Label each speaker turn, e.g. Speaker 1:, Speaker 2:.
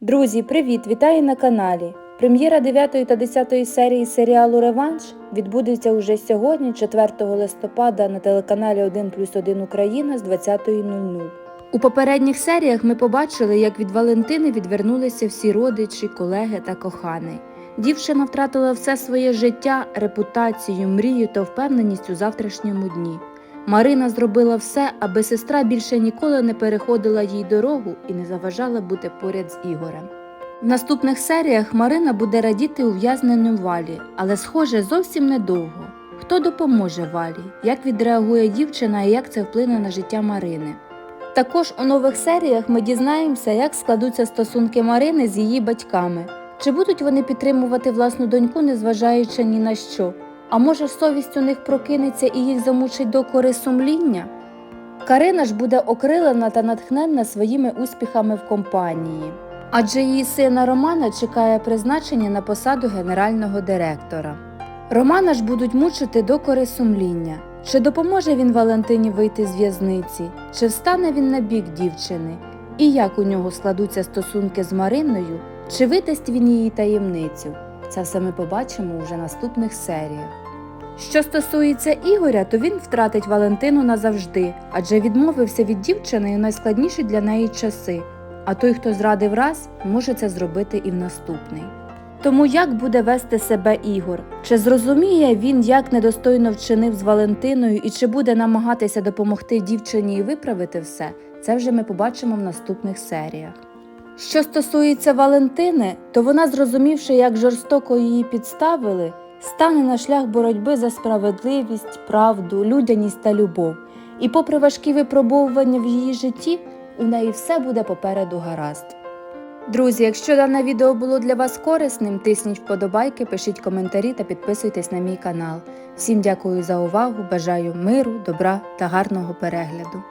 Speaker 1: Друзі, привіт! Вітаю на каналі. Прем'єра 9 та 10 серії серіалу Реванш відбудеться уже сьогодні, 4 листопада, на телеканалі 1 плюс 1 Україна з 20.00. У попередніх серіях ми побачили, як від Валентини відвернулися всі родичі, колеги та коханий. Дівчина втратила все своє життя, репутацію, мрію та впевненість у завтрашньому дні. Марина зробила все, аби сестра більше ніколи не переходила їй дорогу і не заважала бути поряд з Ігорем. В наступних серіях Марина буде радіти ув'язненню Валі, але, схоже, зовсім недовго. Хто допоможе Валі, як відреагує дівчина і як це вплине на життя Марини. Також у нових серіях ми дізнаємося, як складуться стосунки Марини з її батьками. Чи будуть вони підтримувати власну доньку, незважаючи ні на що? А може, совість у них прокинеться і їх замучить докори сумління? Карина ж буде окрилена та натхненна своїми успіхами в компанії. Адже її сина Романа чекає призначення на посаду генерального директора. Романа ж будуть мучити докори сумління. Чи допоможе він Валентині вийти з в'язниці, чи встане він на бік дівчини, і як у нього складуться стосунки з Мариною, чи витасть він її таємницю? Це все ми побачимо уже наступних серіях. Що стосується Ігоря, то він втратить Валентину назавжди, адже відмовився від дівчини у найскладніші для неї часи. А той, хто зрадив раз, може це зробити і в наступний. Тому як буде вести себе Ігор? Чи зрозуміє він, як недостойно вчинив з Валентиною, і чи буде намагатися допомогти дівчині і виправити все? Це вже ми побачимо в наступних серіях. Що стосується Валентини, то вона, зрозумівши, як жорстоко її підставили, стане на шлях боротьби за справедливість, правду, людяність та любов. І попри важкі випробовування в її житті, у неї все буде попереду гаразд. Друзі, якщо дане відео було для вас корисним, тисніть вподобайки, пишіть коментарі та підписуйтесь на мій канал. Всім дякую за увагу, бажаю миру, добра та гарного перегляду.